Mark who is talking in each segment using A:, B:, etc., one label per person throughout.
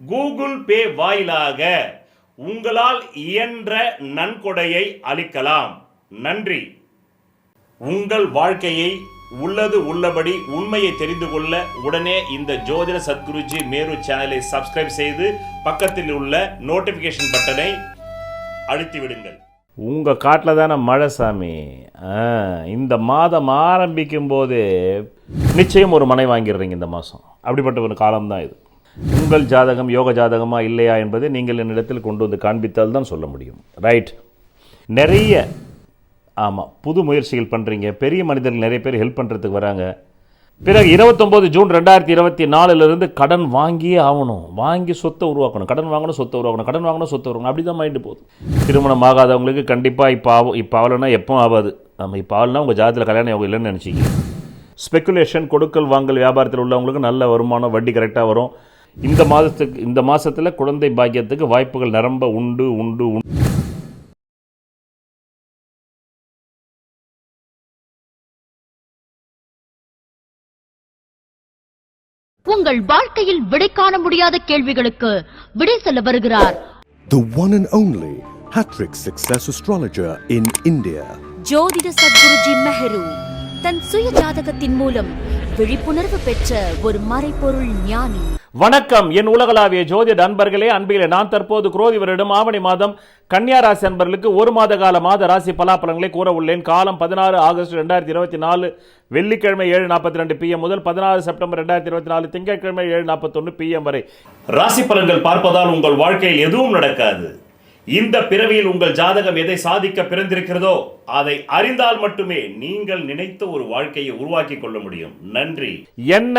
A: Google Pay வாயிலாக உங்களால் இயன்ற நன்கொடையை அளிக்கலாம். நன்றி. உங்கள் வாழ்க்கையை உள்ளது உள்ளபடி உண்மையை தெரிந்து கொள்ள உடனே இந்த ஜோதிட சத்குருஜி மேரு சேனலை சப்ஸ்கிரைப் செய்து பக்கத்தில் உள்ள நோட்டிஃபிகேஷன் பட்டனை அழுத்தி விடுங்கள்
B: உங்கள் காட்டில் தானே மழை சாமி? இந்த மாதம் ஆரம்பிக்கும் போது நிச்சயம் ஒரு மனை வாங்கிடுறீங்க இந்த மாதம். அப்படிப்பட்ட ஒரு காலம்தான் இது. உங்கள் ஜாதகம் யோக ஜாதகமா இல்லையா என்பதை நீங்கள் என்னிடத்தில் கொண்டு வந்து காண்பித்தால் தான் சொல்ல முடியும். ரைட் நிறைய ஆமாம் புது முயற்சிகள் பண்ணுறீங்க பெரிய மனிதர்கள் நிறைய பேர் ஹெல்ப் பண்ணுறதுக்கு வராங்க. பிறகு இருபத்தொம்போது ஜூன் ரெண்டாயிரத்தி இருபத்தி நாலுலேருந்து கடன் வாங்கியே ஆகணும். வாங்கி சொத்தை உருவாக்கணும். கடன் வாங்கணும் சொத்தை உருவாக்கணும். கடன் வாங்கணும் சொத்தை உருவாக்கணும். அப்படி தான் மைண்டு போகுது. திருமணம் ஆகாதவங்களுக்கு கண்டிப்பாக இப்போ ஆகும் இப்போ ஆகலைன்னா எப்போ ஆகாது நம்ம இப்போ ஆகலனா உங்கள் ஜாதத்தில் கல்யாணம் ஆகும் இல்லைன்னு நினச்சிங்க ஸ்பெக்குலேஷன் கொடுக்கல் வாங்கல் வியாபாரத்தில் உள்ளவங்களுக்கு நல்ல வருமானம் வட்டி கரெக்டாக வரும். இந்த மாதத்துக்கு இந்த மாதத்தில் குழந்தை பாக்கியத்துக்கு வாய்ப்புகள் நிரம்ப உண்டு உண்டு உண்டு.
C: உங்கள் வாழ்க்கையில் விடை காண முடியாத கேள்விகளுக்கு விடை சொல்ல வருகிறார்.
D: The one and only Hattrick Success Astrologer in India.
E: ஜோதிட சத்குருஜி மெஹரு தன் சுய ஜாதகத்தின் மூலம் விழிப்புணர்வு பெற்ற ஒரு மறைபொருள் ஞானி.
B: வணக்கம். என் உலகளாவிய ஜோதிட அன்பர்களே அன்பிலே நான் தற்போது குரோதி வருடம் ஆவணி மாதம் கன்னியா ராசி அன்பர்களுக்கு ஒரு மாத கால மாத ராசி பலாபலன்களை கூற உள்ளேன் காலம் பதினாறு ஆகஸ்ட் ரெண்டாயிரத்தி இருபத்தி நாலு வெள்ளிக்கிழமை ஏழு நாற்பத்தி ரெண்டு பிஎம் முதல் பதினாறு செப்டம்பர் ரெண்டாயிரத்தி இருபத்தி நாலு திங்கட்கிழமை ஏழு நாற்பத்தொன்று பிஎம் வரை.
A: ராசி பலன்கள் பார்ப்பதால் உங்கள் வாழ்க்கையில் எதுவும் நடக்காது. இந்த பிறவியில் உங்கள் ஜாதகம் எதை சாதிக்க பிறந்திருக்கிறதோ அதை அறிந்தால் மட்டுமே நீங்கள் நினைத்த ஒரு வாழ்க்கையை உருவாக்கி கொள்ள முடியும். நன்றி.
B: என்ன?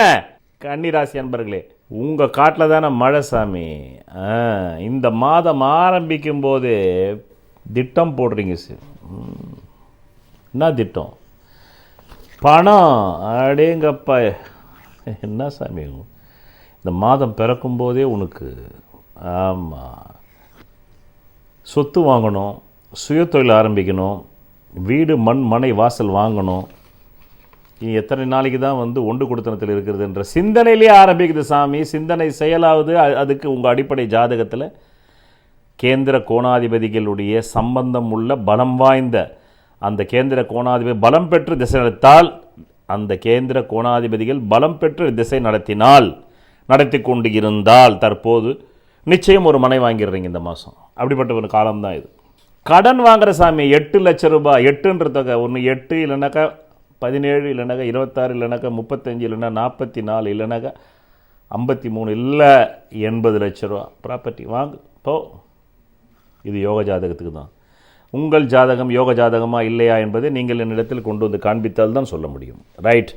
B: கன்னிராசி அன்பர்களே உங்கள் காட்டில் தானே மழை சாமி? இந்த மாதம் ஆரம்பிக்கும் போது திட்டம் போடுறீங்க சார். என்ன திட்டம்? பணம். அடேங்கப்பா. என்ன சாமி? இந்த மாதம் பிறக்கும் போதே உனக்கு. ஆமாம் சொத்து வாங்கணும் சுயத்தொழில் ஆரம்பிக்கணும் வீடு மண் மனை வாசல் வாங்கணும். இனி எத்தனை நாளைக்கு தான் வந்து ஒன்று கொடுத்தனத்தில் இருக்கிறதுன்ற சிந்தனையிலே ஆரம்பிக்குது சாமி. சிந்தனை செயலாவது அதுக்கு உங்கள் அடிப்படை ஜாதகத்தில் கேந்திர கோணாதிபதிகளுடைய சம்பந்தம் உள்ள பலம் வாய்ந்த அந்த கேந்திர கோணாதிபதி பலம் பெற்று திசை நடத்தால் அந்த கேந்திர கோணாதிபதிகள் பலம் பெற்று திசை நடத்தினால் நடத்தி கொண்டு இருந்தால் தற்போது நிச்சயம் ஒரு மனை வாங்கிடுறீங்க இந்த மாதம் அப்படிப்பட்ட ஒரு காலம்தான் இது. கடன் வாங்குற சாமி எட்டு லட்ச ரூபாய் எட்டுன்ற தொகை ஒன்று எட்டு இல்லைனாக்கா பதினேழு இல்லைனாக்கா இருபத்தாறு இல்லைனாக்கா முப்பத்தஞ்சு இல்லைன்னா நாற்பத்தி நாலு இல்லைனாக்கா ஐம்பத்தி மூணு இல்லை எண்பது லட்ச ரூபா ப்ராப்பர்ட்டி வாங்கு போ. இது யோக ஜாதகத்துக்கு தான். உங்கள் ஜாதகம் யோக ஜாதகமா இல்லையா என்பதை நீங்கள் என்னிடத்தில் கொண்டு வந்து காண்பித்தால் தான் சொல்ல முடியும். ரைட்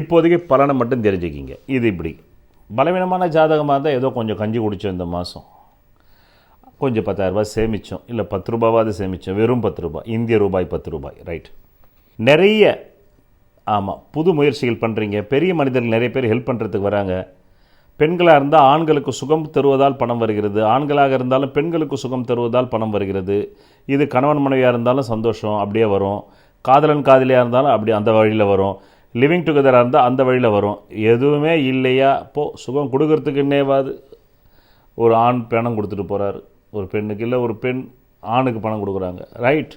B: இப்போதைக்கு பலனை மட்டும் தெரிஞ்சுக்கிங்க. இது இப்படி. பலவீனமான ஜாதகமாக இருந்தால் ஏதோ கொஞ்சம் கஞ்சி குடித்தோம் இந்த மாதம் கொஞ்சம் பத்தாயிரரூபா சேமித்தோம் இல்லை பத்து ரூபாவாவது சேமித்தோம் வெறும் பத்து ரூபாய். இந்திய ரூபாய் பத்து ரூபாய். ரைட் நிறைய ஆமாம் புது முயற்சிகள் பண்ணுறீங்க பெரிய மனிதர்கள் நிறைய பேர் ஹெல்ப் பண்ணுறதுக்கு வராங்க. பெண்களாக இருந்தால் ஆண்களுக்கு சுகம் தருவதால் பணம் வருகிறது. ஆண்களாக இருந்தாலும் பெண்களுக்கு சுகம் தருவதால் பணம் வருகிறது. இது கணவன் மனைவியாக இருந்தாலும் சந்தோஷம் அப்படியே வரும். காதலன் காதலியாக இருந்தாலும் அப்படி அந்த வழியில் வரும். லிவிங் டுகெதராக இருந்தால் அந்த வழியில் வரும். எதுவுமே இல்லையா? போ சுகம் கொடுக்கறதுக்குன்னேவாது ஒரு ஆண் பணம் கொடுத்துட்டு போகிறாரு ஒரு பெண்ணுக்கு இல்லை ஒரு பெண் ஆணுக்கு பணம் கொடுக்குறாங்க. ரைட்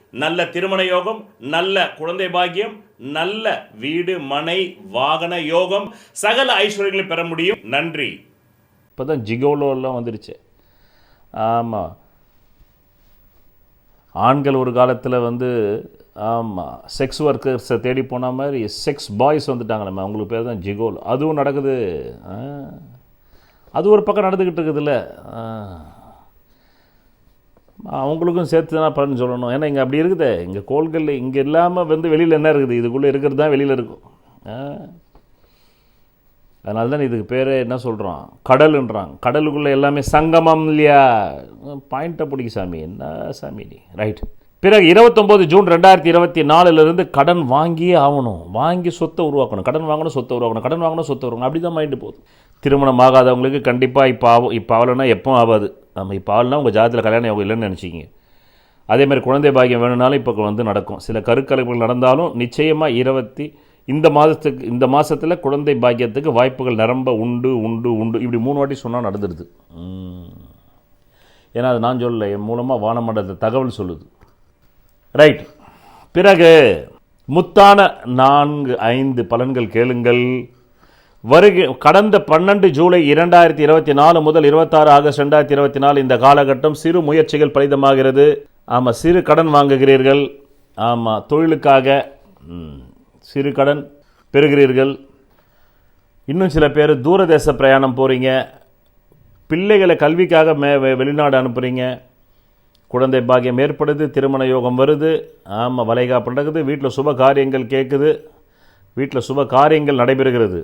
A: நல்ல திருமண யோகம் நல்ல குழந்தை பாக்கியம் நல்ல வீடு மனை வாகன யோகம் சகல ஐஸ்வர்யங்களை பெற முடியும். நன்றி.
B: இப்போ தான் ஜிகோலோலாம் வந்துருச்சு. ஆமாம் ஆண்கள் ஒரு காலத்தில் வந்து ஆமாம் செக்ஸ் ஒர்க்கர்ஸை தேடி போன மாதிரி செக்ஸ் பாய்ஸ் வந்துட்டாங்களே அவங்களுக்கு பேர் தான் ஜிகோல். அதுவும் நடக்குது. அது ஒரு பக்கம் நடந்துக்கிட்டு இருக்குதுல்ல. அவங்களுக்கும் சேர்த்து தான் பலன் சொல்லணும். ஏன்னா இங்கே அப்படி இருக்குது. இங்கே கோள்கள் இங்கே இல்லாமல் வந்து வெளியில் என்ன இருக்குது? இதுக்குள்ளே இருக்கிறது தான் வெளியில் இருக்கும். அதனால தான் இதுக்கு பேர் என்ன சொல்கிறோம் கடலுன்றாங்க கடலுக்குள்ளே எல்லாமே சங்கமம் இல்லையா? பாயிண்ட்டை பிடிக்கும் சாமி. என்ன சாமி நீ? ரைட் பிறகு இருபத்தொம்போது ஜூன் ரெண்டாயிரத்தி இருபத்தி நாலுலேருந்து கடன் வாங்கியே ஆகணும். வாங்கி சொத்தை உருவாக்கணும். கடன் வாங்கணும் சொத்தை உருவாக்கணும். கடன் வாங்கணும் சொத்தை உருவாக்கணும். அப்படி தான் மைண்டு போகுது. திருமணம் ஆகாதவங்களுக்கு கண்டிப்பாக இப்போ ஆகும் இப்போ ஆகலைன்னா எப்போ ஆகாது நம்ம இப்போ ஆள்னா உங்கள் ஜாதத்தில் கல்யாணம் யோகம் இல்லைன்னு நினச்சிக்கிங்க அதே மாதிரி குழந்தை பாக்கியம் வேணும்னாலும் இப்போ வந்து நடக்கும். சில கருக்கலைப்புகள் நடந்தாலும் நிச்சயமாக இருபத்தி இந்த மாதத்துக்கு இந்த மாதத்தில் குழந்தை பாக்கியத்துக்கு வாய்ப்புகள் நிரம்ப உண்டு உண்டு உண்டு. இப்படி மூணு வாட்டி சொன்னால் நடந்துடுது. ஏன்னா அது நான் சொல்லலை. என் மூலமாக வானமண்டலத்தை தகவல் சொல்லுது. ரைட் பிறகு முத்தான நான்கு ஐந்து பலன்கள் கேளுங்கள். வருகை கடந்த பன்னெண்டு ஜூலை இரண்டாயிரத்தி இருபத்தி நாலு முதல் இருபத்தாறு ஆகஸ்ட் ரெண்டாயிரத்தி இருபத்தி நாலு இந்த காலகட்டம் சிறு முயற்சிகள் பலிதமாகிறது. ஆமாம் சிறு கடன் வாங்குகிறீர்கள். ஆமாம் தொழிலுக்காக சிறு கடன் பெறுகிறீர்கள். இன்னும் சில பேர் தூரதேச பிரயாணம் போகிறீங்க பிள்ளைகளை கல்விக்காக மே வெ- வெளிநாடு அனுப்புகிறீங்க குழந்தை பாக்கியம் ஏற்படுது திருமண யோகம் வருது. ஆமாம் வளைகாப்பு நடக்குது வீட்டில் சுப காரியங்கள் கேட்குது வீட்டில் சுப காரியங்கள் நடைபெறுகிறது.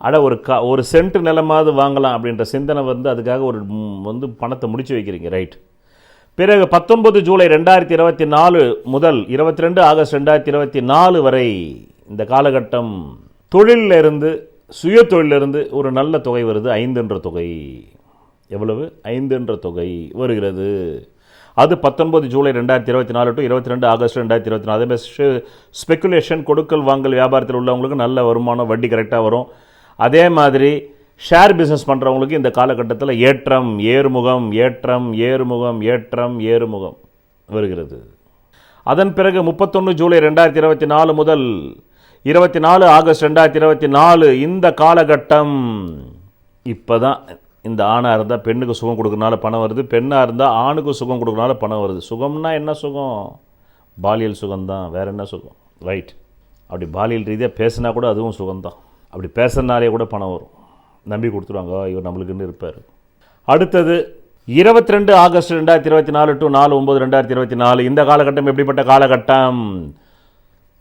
B: அட ஒரு கா ஒரு சென்ட் நிலமாவது வாங்கலாம் அப்படின்ற சிந்தனை வந்து அதுக்காக ஒரு வந்து பணத்தை முடிச்சு வைக்கிறீங்க. ரைட் பிறகு பத்தொன்பது ஜூலை ரெண்டாயிரத்தி இருபத்தி நாலு முதல் இருபத்தி ரெண்டு ஆகஸ்ட் ரெண்டாயிரத்தி இருபத்தி நாலு வரை இந்த காலகட்டம் தொழிலில் இருந்து சுய தொழிலிருந்து ஒரு நல்ல தொகை வருது. ஐந்துன்ற தொகை. எவ்வளவு? ஐந்துன்ற தொகை வருகிறது. அது பத்தொன்பது ஜூலை ரெண்டாயிரத்தி இருபத்தி நாலு டு இருபத்தி ரெண்டு ஆகஸ்ட் ரெண்டாயிரத்தி இருபத்தி நாலு. அதேமாதிரி ஸ்பெக்குலேஷன் கொடுக்கல் வாங்கல் வியாபாரத்தில் உள்ளவங்களுக்கு நல்ல வருமானம் வட்டி கரெக்டாக வரும். அதே மாதிரி ஷேர் பிஸ்னஸ் பண்ணுறவங்களுக்கு இந்த காலகட்டத்தில் ஏற்றம் ஏறுமுகம் ஏற்றம் ஏறுமுகம் ஏற்றம் ஏறுமுகம் வருகிறது. அதன் பிறகு முப்பத்தொன்று ஜூலை ரெண்டாயிரத்தி இருபத்தி நாலு முதல் இருபத்தி நாலு ஆகஸ்ட் ரெண்டாயிரத்தி இருபத்தி நாலு இந்த காலகட்டம் இப்போ தான் இந்த ஆணாக இருந்தால் பெண்ணுக்கு சுகம் கொடுக்கறனால பணம் வருது பெண்ணாக இருந்தால் ஆணுக்கு சுகம் கொடுக்கறனால பணம் வருது. சுகம்னா என்ன சுகம்? பாலியல் சுகம்தான். வேறு என்ன சுகம்? ரைட் அப்படி பாலியல் ரீதியாக பேசினா கூட அதுவும் சுகம்தான். அப்படி பேசுறதுனாலே கூட பணம் வரும். நம்பி கொடுத்துருவாங்க. இவர் நம்மளுக்குன்னு இருப்பார். அடுத்தது இருபத்தி ரெண்டு ஆகஸ்ட் ரெண்டாயிரத்தி இருபத்தி நாலு டு நாலு ஒம்பது ரெண்டாயிரத்தி இருபத்தி நாலு. இந்த காலகட்டம் எப்படிப்பட்ட காலகட்டம்?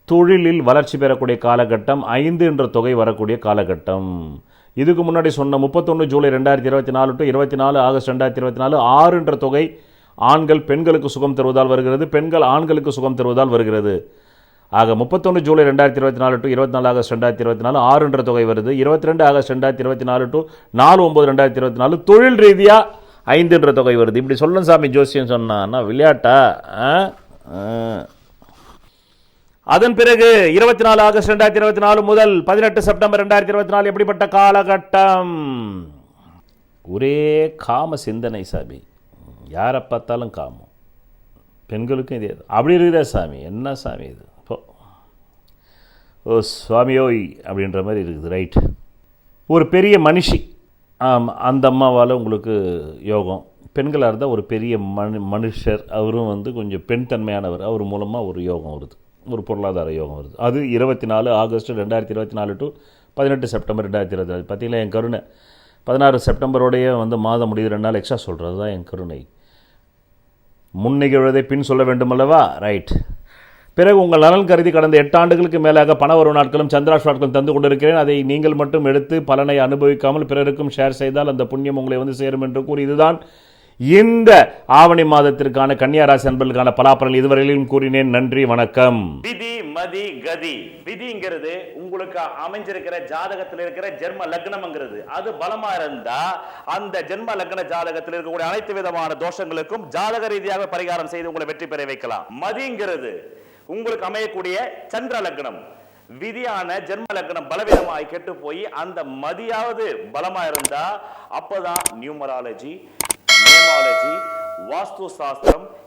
B: தொழிலில் வளர்ச்சி பெறக்கூடிய காலகட்டம் ஐந்து என்ற தொகை வரக்கூடிய காலகட்டம். இதுக்கு முன்னாடி சொன்ன முப்பத்தொன்று ஜூலை ரெண்டாயிரத்தி இருபத்தி நாலு டு இருபத்தி நாலு ஆகஸ்ட் ரெண்டாயிரத்தி இருபத்தி நாலு ஆறு என்ற தொகை ஆண்கள் பெண்களுக்கு சுகம் தருவதால் வருகிறது. பெண்கள் ஆண்களுக்கு சுகம் தருவதால் வருகிறது. ஆக முப்பத்தொன்று ஜூலை ரெண்டாயிரத்தி இருபத்தி நாலு டு இருபத்தி நாலு ஆகஸ்ட் ரெண்டாயிரத்தி இருபத்தி நாலு ஆறு என்ற தொகை வருது. இருபத்தி ரெண்டு ஆகஸ்ட் ரெண்டாயிரத்தி இருபத்தி நாலு டு நாலு ஒம்பது ரெண்டாயிரத்தி இருபத்தி நாலு தொழில் ரீதியாக ஐந்து என்ற தொகை வருது. இப்படி சொல்லணும் சாமி ஜோசியம் சொன்னான்னா விளையாட்டா? ஆ? அதன் பிறகு இருபத்தி நாலு ஆகஸ்ட் ரெண்டாயிரத்தி இருபத்தி நாலு முதல் பதினெட்டு செப்டம்பர் ரெண்டாயிரத்தி இருபத்தி நாலு எப்படிப்பட்ட காலகட்டம்? ஒரே காம சிந்தனை சாமி. யாரை பார்த்தாலும் காமம். பெண்களுக்கும் இதே அப்படி இருக்குதா சாமி. என்ன சாமி இது? ஓ சுவாமியோய் அப்படின்ற மாதிரி இருக்குது ரைட் ஒரு பெரிய மனுஷி. அந்த அம்மாவால் உங்களுக்கு யோகம். பெண்களாக இருந்தால் ஒரு பெரிய மனு மனுஷர் அவரும் வந்து கொஞ்சம் பெண் தன்மையானவர் அவர் மூலமாக ஒரு யோகம் வருது. ஒரு பொருளாதார யோகம் வருது. அது இருபத்தி நாலு ஆகஸ்ட் ரெண்டாயிரத்தி இருபத்தி நாலு டு பதினெட்டு செப்டம்பர் ரெண்டாயிரத்தி இருபத்தி நாலு பார்த்திங்களா என் கருணை? பதினாறு செப்டம்பரோடைய வந்து மாதம் முடியுது. ரெண்டு நாள் எக்ஸ்ட்ரா சொல்கிறது தான் என் கருணை.
F: முன்னிகழ்வதை பின் சொல்ல வேண்டுமல்லவா? ரைட் பிறகு உங்கள் நலன் கருதி கடந்த எட்டு ஆண்டுகளுக்கு மேலாக பண வரும் நாட்களும் சந்திராஷ் நாட்களும் தந்து கொண்டிருக்கிறேன். அதை நீங்கள் மட்டும் எடுத்து பலனை அனுபவிக்காமல் பிறருக்கும் ஷேர் செய்தால் அந்த புண்ணியம் உங்களை வந்து சேரும் என்று கூறி இதுதான் இந்த ஆவணி மாதத்திற்கான கன்னியாராசி அன்பர்களுக்கான பலாப்பலன் இதுவரையிலும் கூறினேன். நன்றி வணக்கம்.
B: விதி மதி கதி. விதிங்கிறது உங்களுக்கு அமைஞ்சிருக்கிற ஜாதகத்தில் இருக்கிற ஜென்ம லக்னம்ங்கிறது. அது பலமா இருந்தா அந்த ஜென்ம லக்ன ஜாதகத்தில் இருக்கக்கூடிய அனைத்து விதமான தோஷங்களுக்கும் ஜாதக ரீதியாக பரிகாரம் செய்து உங்களை வெற்றி பெற வைக்கலாம். மதிங்கிறது உங்களுக்கு அமையக்கூடிய சந்திர லக்னம். விதியான ஜென்ம லக்னம் பலவீனமாய் கெட்டு போய் அந்த மதியாவது பலமா இருந்தா அப்பதான் நியூமராலஜி நேமாலஜி வாஸ்து சாஸ்திரம்